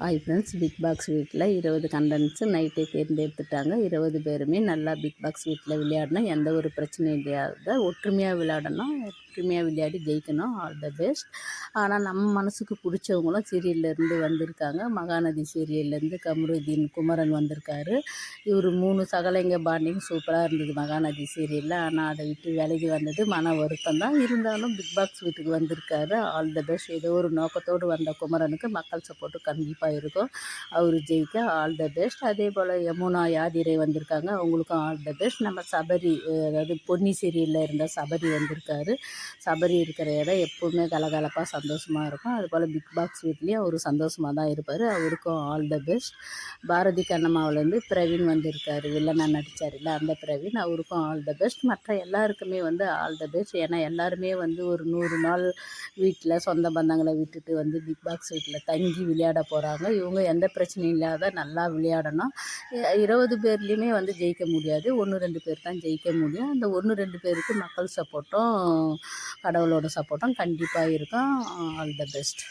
Hi friends big box வீட்டில் இருபது கண்டன்ஸு நைட்டே தேர்ந்தெடுத்துட்டாங்க. இருபது பேருமே நல்லா பிக் பாக்ஸ் வீட்டில் விளையாடணும். எந்த ஒரு பிரச்சனையும் இல்லாத ஒற்றுமையாக விளையாடணும். ஒற்றுமையாக விளையாடி ஜெயிக்கணும். ஆல் த பெஸ்ட் ஆனால் நம்ம மனசுக்கு பிடிச்சவங்களும் சீரியல்லேருந்து வந்திருக்காங்க. மகாநதி சீரியல்லேருந்து கமருதீன் குமரன் வந்திருக்காரு. இவர் மூணு சகலைங்க பாண்டிங் சூப்பராக இருந்தது மகாநதி சீரியலில். ஆனால் அதை விட்டு விலகி வந்தது மன வருத்தம் தான். இருந்தாலும் பிக் பாக்ஸ் வீட்டுக்கு வந்திருக்காரு. ஆல் த பெஸ்ட் ஏதோ ஒரு நோக்கத்தோடு வந்த குமரனுக்கு மக்கள் சப்போர்ட்டு கண்டிப்பாக இருக்கும். அவர் ஜெயிக்க ஆல் த பெஸ்ட் அதே போல் யமுனா யாதிரை வந்திருக்காங்க. அவங்களுக்கும் ஆல் த பெஸ்ட் நம்ம சபரி அதாவது பொன்னி சீரியலில் இருந்த சபரி வந்திருக்காரு. சபரி இருக்கிற இடம் எப்போவுமே கலகலப்பாக சந்தோஷமாக இருக்கும். அதுபோல் பிக் பாக்ஸ் வீட்லேயும் அவர் சந்தோஷமாக தான் இருப்பார். அவருக்கும் ஆல் த பெஸ்ட் பாரதி கண்ணம்மாவிலேருந்து பிரவீன் வந்திருக்கார். வில்லனாக நடித்தார் இல்லை அந்த பிரவீன் அவருக்கும் ஆல் த பெஸ்ட் மற்ற எல்லாருக்குமே வந்து ஆல் த பெஸ்ட் ஏன்னா எல்லாருமே வந்து ஒரு நூறு நாள் வீட்டில் சொந்த பந்தங்களை விட்டுட்டு வந்து பிக் பாக்ஸ் வீட்டில் தங்கி விளையாட போகிறாங்க இவங்க எந்த பிரச்சனையும் இல்லாத நல்லா விளையாடணும். இருபது பேர்லேயுமே வந்து ஜெயிக்க முடியாது. ஒன்று ரெண்டு பேர் தான் ஜெயிக்க முடியும். அந்த ஒன்று ரெண்டு பேருக்கு மக்கள் சப்போர்ட்டும் கடவுளோட சப்போர்ட்டும் கண்டிப்பாக இருக்கும். All the best.